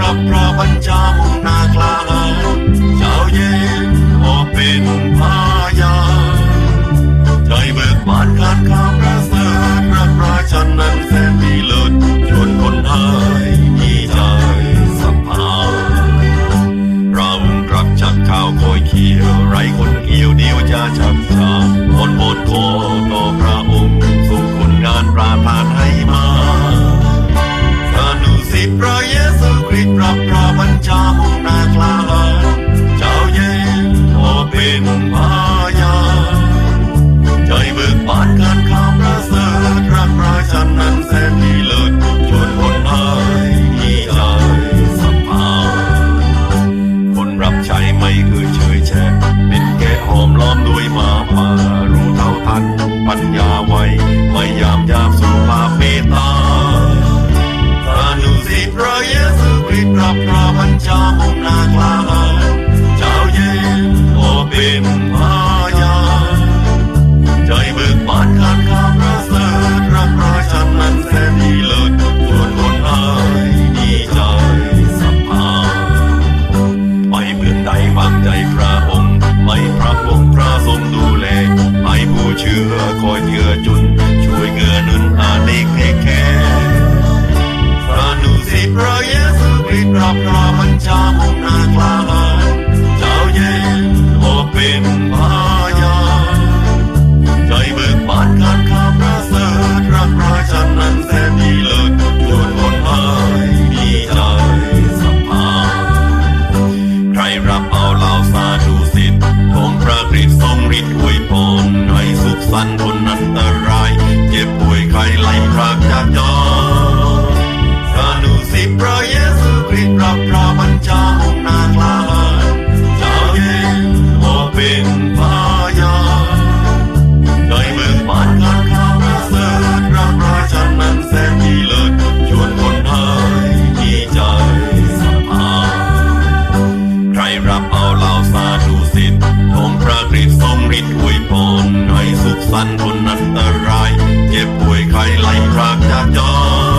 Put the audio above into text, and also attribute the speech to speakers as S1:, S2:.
S1: รับพระบัญชามุ่งหน้ากลาเจ้าเย็นออเป็นพายาใจเบิกบานการข้ามประเสริฐรักราชันนั้นแสนดีเลิศชวนคนไทยมีใจสัมพันธ์เรากลับจากข้าวคอยเคียวไรคนเกี่ยวเดียวจะชักชาคนบนค ด้วยมาพารู้เท่าทันปัญญาไวไม่ยามยามสู่ภาพเมตตาอนุสิพระเยซูคริสต์รับพระบัญชามุ่งนากลาเจ้าเย็นขอเป็นพายาใจเบิกบานการข้าประเสริฐรักราชันนั้นแสนดีเลิศชวนคนไทยดีใจสัมพันไม่เบื่อใดวางใจพระ ไม่พระองค์พระทรงดูแลให้ผู้เชื่อคอยเยือจุน ช่วยเกื้อหนุนอาเด็กให้แค่พระนุสิพระเยซูคริสต์รับพระบัญชามุ่งหน้ากลาเจ้าเย็นออเป็น สุขสันทนอันตราย เจ็บป่วยไข้ไหลพรากจากจอ